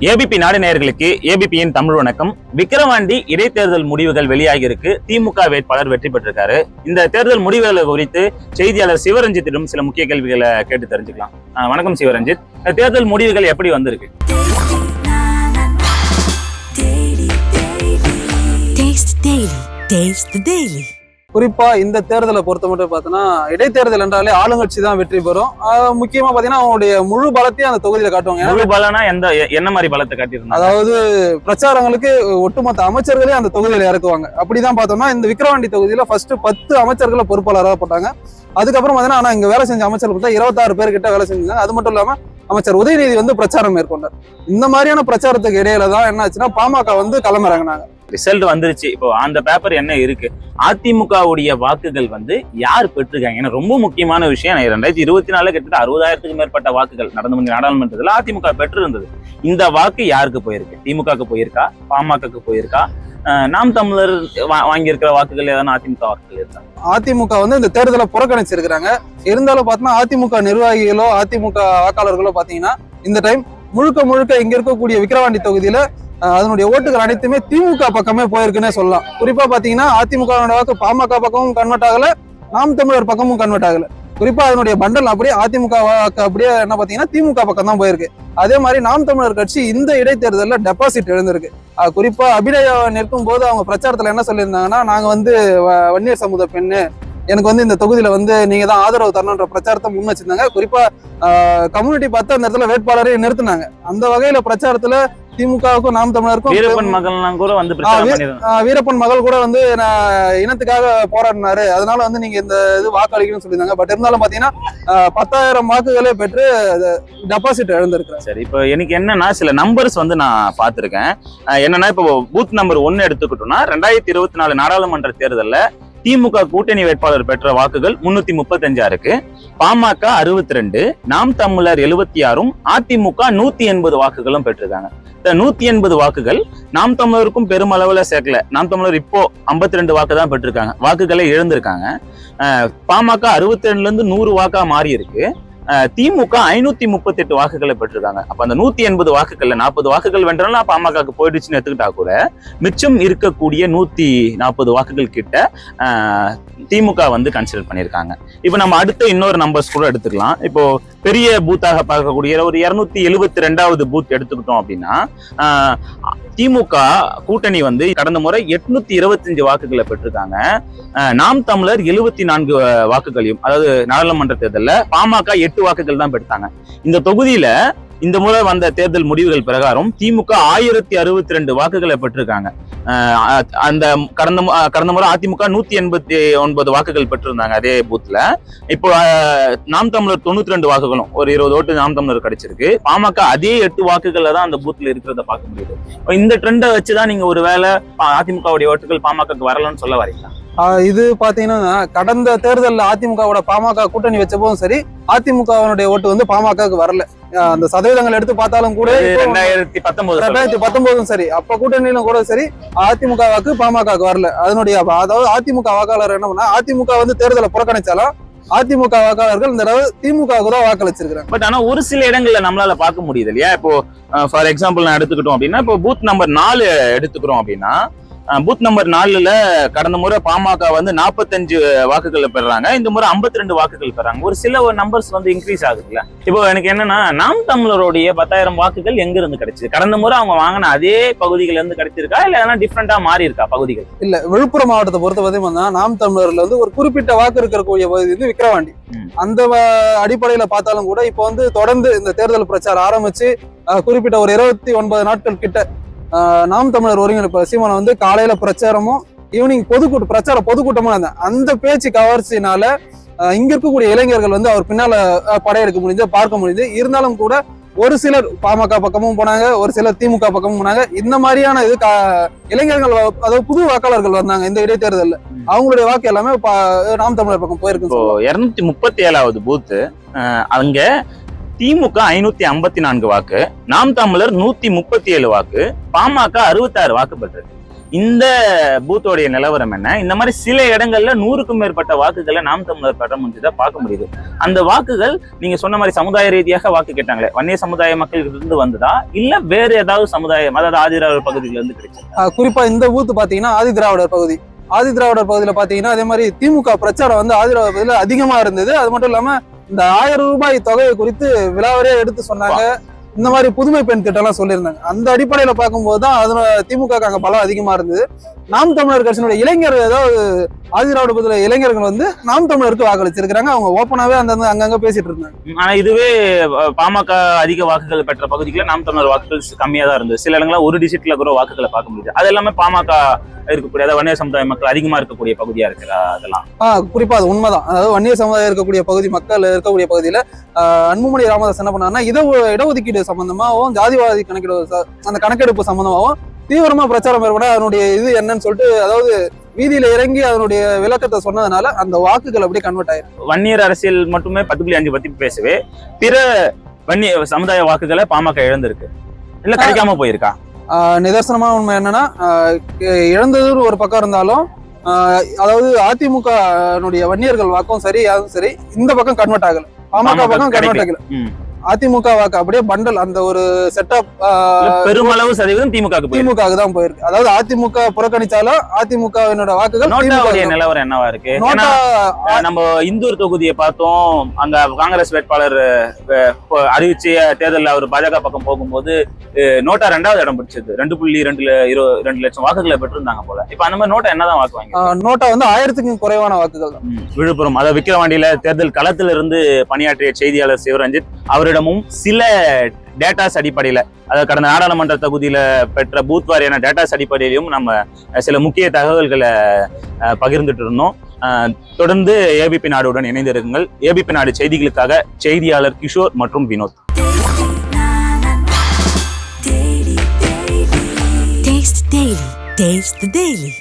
ABP நாடு நேயர்களுக்கு ஏபிபியின் தமிழ் வணக்கம். விக்கிரவாண்டி இடைத்தேர்தல் முடிவுகள் வெளியாகி இருக்கு திமுக வேட்பாளர் வெற்றி பெற்றிருக்காரு. இந்த தேர்தல் முடிவுகளை குறித்து செய்தியாளர் சிவரஞ்சித்திடம் சில முக்கிய கேள்விகளை கேட்டு தெரிஞ்சுக்கலாம். வணக்கம் சிவரஞ்சித். தேர்தல் முடிவுகள் எப்படி வந்திருக்கு? டேஸ்ட் டெய்லி குறிப்பா இந்த தேர்தலை பொறுத்த மட்டும் பார்த்தோன்னா இடைத்தேர்தல் என்றாலே ஆளுங்கட்சி தான் வெற்றி பெறும். முக்கியமா பாத்தீங்கன்னா அவங்களுடைய முழு பலத்தையும் அந்த தொகுதியில காட்டுவாங்க. முழு பலனா எந்த என்ன மாதிரி பலத்தை காட்டியிருந்தாங்க? அதாவது பிரச்சாரங்களுக்கு ஒட்டுமொத்த அமைச்சர்களே அந்த தொகுதியில இறக்குவாங்க. அப்படிதான் பார்த்தோம்னா இந்த விக்கிரவாண்டி தொகுதியில ஃபர்ஸ்ட் பத்து அமைச்சர்களை பொறுப்பாளராக போட்டாங்க. அதுக்கப்புறம் பாத்தீங்கன்னா ஆனா இங்க வேலை செஞ்ச அமைச்சர்கள் பார்த்தா இருபத்தாறு பேர் கிட்ட வேலை செஞ்சாங்க. அது மட்டும் இல்லாம அமைச்சர் உதயநிதி வந்து பிரச்சாரம் மேற்கொண்டார். இந்த மாதிரியான பிரச்சாரத்துக்கு இடையில தான் என்ன ஆச்சுன்னா பாமக வந்து களமிறங்கினாங்க. ரிசல்ட் வந்துருச்சு. இப்போ அந்த பேப்பர் என்ன இருக்கு? அதிமுகவுடைய வாக்குகள் வந்து யார் பெற்றிருக்காங்க? ஏன்னா ரொம்ப முக்கியமான விஷயம். ரெண்டாயிரத்தி இருபத்தி நாலுல கிட்டத்தட்ட அறுபதாயிரத்துக்கு மேற்பட்ட வாக்குகள் நடந்து முடிஞ்ச நாடாளுமன்றத்துல அதிமுக பெற்றிருந்தது. இந்த வாக்கு யாருக்கு போயிருக்கு? திமுகவுக்கு போயிருக்கா? பாமகக்கு போயிருக்கா? அஹ் நாம் தமிழர் வா- வாங்கியிருக்கிற வாக்குகள் ஏதாவது அதிமுக வாக்குகள் இருக்கா? அதிமுக வந்து இந்த தேர்தலை புறக்கணிச்சிருக்கிறாங்க. இருந்தாலும் பார்த்தோன்னா அதிமுக நிர்வாகிகளோ அதிமுக வாக்காளர்களோ பார்த்தீங்கன்னா இந்த டைம் முழுக்க முழுக்க இங்க இருக்கக்கூடிய விக்கிரவாண்டி தொகுதியில அதனுடைய ஓட்டுகள் அனைத்துமே திமுக பக்கமே போயிருக்குன்னே சொல்லலாம். குறிப்பா பாத்தீங்கன்னா அதிமுக வாக்கு பாமக பக்கமும் கன்வெர்ட் ஆகல நாம் தமிழர் பக்கமும் கன்வெர்ட் ஆகல. குறிப்பா அதனுடைய பண்டல் அப்படியே அதிமுக வாக்கு அப்படியே என்ன பாத்தீங்கன்னா திமுக பக்கம் தான் போயிருக்கு. அதே மாதிரி நாம் தமிழர் கட்சி இந்த இடைத்தேர்தலில் டெபாசிட் எழுந்திருக்கு. குறிப்பா அபிநயா நிற்கும் போது அவங்க பிரச்சாரத்துல என்ன சொல்லியிருந்தாங்கன்னா நாங்க வந்து வ- வன்னியர் சமூக பெண்ணு. எனக்கு வந்து இந்த தொகுதியில வந்து நீங்க தான் ஆதரவு தரணுன்ற பிரச்சாரத்தை முன் வச்சிருந்தாங்க. குறிப்பா கம்யூனிட்டி பார்த்து அந்த இடத்துல வேட்பாளரையும் நிறுத்தினாங்க. அந்த வகையில பிரச்சாரத்துல திமுகவுக்கும் நாம் தமிழருக்கும் வீரப்பன் மகள்லாம் கூட வந்து வீரப்பன் மகள் கூட வந்து இனத்துக்காக போராடினாரு. அதனால வந்து நீங்க இந்த இது வாக்களிக்கணும்னு சொல்லியிருந்தாங்க. பட் இருந்தாலும் பாத்தீங்கன்னா பத்தாயிரம் வாக்குகளே பெற்று டெபாசிட் இழந்திருக்கிறார். சரி இப்போ எனக்கு என்னன்னா சில நம்பர்ஸ் வந்து நான் பார்த்துருக்கேன். என்னன்னா இப்போ பூத் நம்பர் ஒன்னு எடுத்துக்கிட்டோம்னா ரெண்டாயிரத்தி இருபத்தி நாலு நாடாளுமன்ற தேர்தல்ல திமுக கூட்டணி வேட்பாளர் பெற்ற வாக்குகள் முன்னூத்தி முப்பத்தஞ்சா இருக்கு. பாமக அறுபத்தி ரெண்டு நாம் தமிழர் எழுபத்தி ஆறும் அதிமுக நூத்தி எண்பது வாக்குகளும் பெற்றிருக்காங்க. இந்த நூத்தி எண்பது வாக்குகள் நாம் தமிழருக்கும் பெருமளவுல சேர்க்கல. நாம் தமிழர் இப்போ 52 ரெண்டு வாக்கு தான் பெற்றிருக்காங்க. வாக்குகளை இழந்திருக்காங்க. பாமக அறுபத்தி ரெண்டுல இருந்து நூறு வாக்கா மாறி இருக்கு திமுக ஐநூத்தி முப்பத்தி எட்டு வாக்குகளை பெற்றிருக்காங்க. அப்ப அந்த நூத்தி எண்பது வாக்குகள்ல நாற்பது வாக்குகள் வென்றாலும் பாமகக்கு போயிடுச்சுன்னு எடுத்துக்கிட்டா கூட மிச்சம் இருக்கக்கூடிய நூத்தி நாற்பது வாக்குகள் கிட்ட திமுக வந்து கன்சிடர் பண்ணியிருக்காங்க. இப்போ நம்ம அடுத்த இன்னொரு நம்பர்ஸ் கூட எடுத்துக்கலாம். இப்போ பெரிய பூத்தாக பார்க்கக்கூடிய ஒரு இருநூத்தி எழுபத்தி ரெண்டாவது பூத் எடுத்துக்கிட்டோம் அப்படின்னா திமுக கூட்டணி வந்து கடந்த முறை எட்நூத்தி இருபத்தஞ்சு வாக்குகளை பெற்றிருக்காங்க. நாம் தமிழர் எழுபத்தி நான்கு வாக்குகளையும் அதாவது நாடாளுமன்ற தேர்தலில் பாமக எட்டு வாக்குகள் தான் பெற்றாங்க. இந்த தொகுதியில இந்த முறை வந்த தேர்தல் முடிவுகள் பிரகாரம் திமுக ஆயிரத்தி அறுபத்தி ரெண்டு வாக்குகளை பெற்றிருக்காங்க. அந்த கடந்த மு- கடந்த முறை அதிமுக நூத்தி எண்பத்தி ஒன்பது வாக்குகள் பெற்றிருந்தாங்க அதே பூத்ல இப்போ நாம் தமிழர் தொண்ணூத்தி ரெண்டு வாக்குகளும் ஒரு இருபது ஓட்டு நாம் தமிழர் கிடைச்சிருக்கு. பாமக அதே எட்டு வாக்குகள்ல தான் அந்த பூத்ல இருக்கிறத பார்க்க முடியுது. இப்போ இந்த ட்ரெண்டை வச்சுதான் நீங்க ஒருவேளை வேலை அதிமுகவுடைய ஓட்டுகள் பாமகக்கு வரலன்னு சொல்ல வரீங்களா? இது பாத்தீங்கன்னா கடந்த தேர்தலில் அதிமுகவோட பாமக கூட்டணி வச்ச போதும் சரி அதிமுகவினுடைய ஓட்டு வந்து பாமகவுக்கு வரல. அந்த சதவீதங்கள் எடுத்து பார்த்தாலும் கூட ரெண்டாயிரத்தி பத்தொன்பது ரெண்டாயிரத்தி பத்தொன்பதும் சரி. அப்ப கூட்டணியிலும் கூட சரி அதிமுக வாக்கு பாமகவுக்கு வரல. அதனுடைய அதாவது அதிமுக வாக்காளர் என்ன பண்ணா அதிமுக வந்து தேர்தலை புறக்கணிச்சாலும் அதிமுக வாக்காளர்கள் இந்த தடவை திமுகவுக்கு தான் வாக்களிச்சிருக்கிறாங்க. பட் ஆனா ஒரு சில இடங்கள்ல நம்மளால பார்க்க முடியுது இல்லையா? இப்போ ஃபார் எக்ஸாம்பிள் நான் எடுத்துக்கிட்டோம் அப்படின்னா இப்போ பூத் நம்பர் நாலு எடுத்துக்கிறோம் அப்படின்னா பூத் நம்பர் நாலுல கடந்த முறை பாமக வந்து நாற்பத்தஞ்சு வாக்குகளை பெறாங்க. இந்த முறை 52 ரெண்டு வாக்குகள் பெறாங்க. ஒரு சில நம்பர்ஸ் வந்து இன்க்ரீஸ் ஆகுதுல்ல. இப்போ எனக்கு என்னன்னா நாம் தமிழருடைய பத்தாயிரம் வாக்குகள் எங்க இருந்து கிடைச்சது? கடந்த முறை அவங்க வாங்கின அதே பகுதிகள்ல இருந்து கிடைச்சிருக்கா? இல்ல எதனா டிஃப்ரெண்டா மாறி இருக்கா பகுதிகள்? இல்ல விழுப்புரம் மாவட்டத்தை பொறுத்த பார்த்தீங்கன்னா நாம் தமிழர்ல வந்து ஒரு குறிப்பிட்ட வாக்கு இருக்கக்கூடிய பகுதி வந்து விக்கிரவாண்டி. ம். அந்த அடிப்படையில பார்த்தாலும் கூட இப்போ வந்து தொடர்ந்து இந்த தேர்தல் பிரச்சாரம் ஆரம்பிச்சு குறிப்பிட்ட ஒரு இருபத்தி ஒன்பது நாட்கள் கிட்ட நாம் தமிழர் ஒருங்கிணைப்பு சீமானம் வந்து காலையில பிரச்சாரமும் ஈவினிங் பொதுக்கூட்ட பிரச்சார பொதுக்கூட்டமா இருந்தேன் அந்த பேச்சு கவர்ச்சினால இங்க இருக்கக்கூடிய இளைஞர்கள் வந்து அவர் பின்னால படையெடுக்க முடிஞ்சு பார்க்க முடியுது இருந்தாலும் கூட ஒரு சிலர் பாமக பக்கமும் போனாங்க ஒரு சிலர் திமுக பக்கமும் போனாங்க. இந்த மாதிரியான இது இளைஞர்கள் அதாவது புது வாக்காளர்கள் வந்தாங்க இந்த இடைத்தேர்தல்ல. அவங்களுடைய வாக்கு எல்லாமே நாம் தமிழர் பக்கம் போயிருக்கு இருநூத்தி முப்பத்தி ஏழாவது பூத்து அங்க திமுக ஐநூத்தி ஐம்பத்தி நான்கு வாக்கு நாம் தமிழர் நூத்தி முப்பத்தி ஏழு வாக்கு பாமக அறுபத்தாறு வாக்கு பெற்றது இந்த பூத்தோடைய நிலவரம் என்ன? இந்த மாதிரி சில இடங்கள்ல நூறுக்கும் மேற்பட்ட வாக்குகளை நாம் தமிழர் பெற முடிஞ்சதை பார்க்க முடியுது. அந்த வாக்குகள் நீங்க சொன்ன மாதிரி சமுதாய ரீதியாக வாக்கு கேட்டாங்களே வன்னிய சமுதாய மக்களுக்கு இருந்து வந்ததா? இல்ல வேற ஏதாவது சமுதாயம் அதாவது ஆதிதிராவிடர் பகுதியில இருந்து கிடைச்சது? குறிப்பா இந்த பூத்து பாத்தீங்கன்னா ஆதி திராவிடர் பகுதி. ஆதி திராவிடர் பகுதியில பாத்தீங்கன்னா அதே மாதிரி திமுக பிரச்சாரம் வந்து ஆதி திராவிடர் பகுதியில அதிகமா இருந்தது. அது மட்டும் இல்லாம இந்த ஆயிரம் ரூபாய் தொகையை குறித்து விழாவரே எடுத்து சொன்னாங்க. இந்த மாதிரி புதுமை பெண் திட்டம்லாம் சொல்லியிருந்தாங்க. அந்த அடிப்படையில பார்க்கும்போது தான் அதுல திமுக அங்கே அங்க பலம் அதிகமா இருந்தது. நாம் தமிழர் கட்சியினுடைய இளைஞர் ஏதாவது ஆதிராவிட திராவிட இளைஞர்கள் வந்து நாம் தமிழருக்கு வாக்களிச்சிருக்கிறாங்க. அவங்க ஓப்பனாவே அந்த அங்கங்க பேசிட்டு இருந்தாங்க. ஆனா இதுவே பாமக அதிக வாக்குகள் பெற்ற பகுதிகளில் நாம் தமிழர் வாக்குகள் கம்மியா தான் இருந்தது. சில இடங்களில் ஒரு டிஜிட்ல கூட வாக்குகளை பார்க்க முடியுது. அது எல்லாமே பாமக இருக்கக்கூடிய அதாவது வன்னிய சமுதாய மக்கள் அதிகமா இருக்கக்கூடிய பகுதியா இருக்கிற அதெல்லாம்? ஆஹ் குறிப்பா அது உண்மைதான். அதாவது வன்னிய சமுதாயம் இருக்கக்கூடிய பகுதி மக்கள் இருக்கக்கூடிய பகுதியில அன்புமணி ராமதாஸ் என்ன பண்ணாருன்னா இட இடஒதுக்கீடு சம்பந்தமாகவும் ஜாதிவாதி கணக்கெடு அந்த கணக்கெடுப்பு சம்பந்தமாகவும் தீவிரமா பிரச்சாரம் மேற்கொண்ட அதனுடைய இது என்னன்னு சொல்லிட்டு அதாவது வீதியில இறங்கி அதனுடைய விளக்கத்தை சொன்னதுனால அந்த வாக்குகள் அப்படியே கன்வெர்ட் ஆயிருக்கு. வன்னியர் அரசியல் மட்டுமே பத்து புள்ளி அஞ்சு பத்தி பேசவே பிற வன்னிய சமுதாய வாக்குகளை பாமக இழந்திருக்கு. இல்ல கிடைக்காம போயிருக்கா? நிதர்சனமான உண்மை என்னன்னா இழந்தது ஒரு பக்கம் இருந்தாலும் அதாவது அதிமுக னுடைய வன்னியர்கள் வாக்கும் சரி அதுவும் சரி இந்த பக்கம் கன்வெர்ட் ஆகல பாமக பக்கம் கன்வெர்ட். ஆகல. அதிமுக வாக்கு அப்படியே பண்டல் அந்த ஒரு செட்டப் பெருமளவு சதவீதம் திமுக திமுக தான் போயிருக்கு. அதாவது அதிமுக புறக்கணிச்சாலும் அதிமுகவினோட வாக்குகள் நோட்டாவுடைய நிலவரம் என்னவா இருக்கு? நம்ம இந்தூர் தொகுதியை பார்த்தோம். அங்க காங்கிரஸ் வேட்பாளர் அறிவிச்ச தேர்தலில் அவர் பாஜக பக்கம் போகும்போது நோட்டா ரெண்டாவது இடம் பிடிச்சது. ரெண்டு புள்ளி ரெண்டுல இரு ரெண்டு லட்சம் வாக்குகளை பெற்றிருந்தாங்க போல. இப்ப அந்த மாதிரி நோட்டா என்னதான் வாக்கு வாங்கி நோட்டா வந்து ஆயிரத்துக்கும் குறைவான வாக்குகள் விழுப்புரம். அதாவது விக்கிரவாண்டியில தேர்தல் களத்துல இருந்து பணியாற்றிய செய்தியாளர் சிவரஞ்சித் வருடமும் சில டேட்டாஸ் அடிப்படையில அதாவது கடந்த நாடாளுமன்ற தொகுதியில பெற்ற பூத் வாரியான டேட்டாஸ் அடிப்படையிலும் நம்ம சில முக்கிய தகவல்களை பகிர்ந்துட்டு இருந்தோம். தொடர்ந்து ஏபிபி நாடுடன் இணைந்திருக்குங்கள் ஏபிபி நாடு செய்திகளுக்காக செய்தியாளர் கிஷோர் மற்றும் வினோத். Taste the Daily.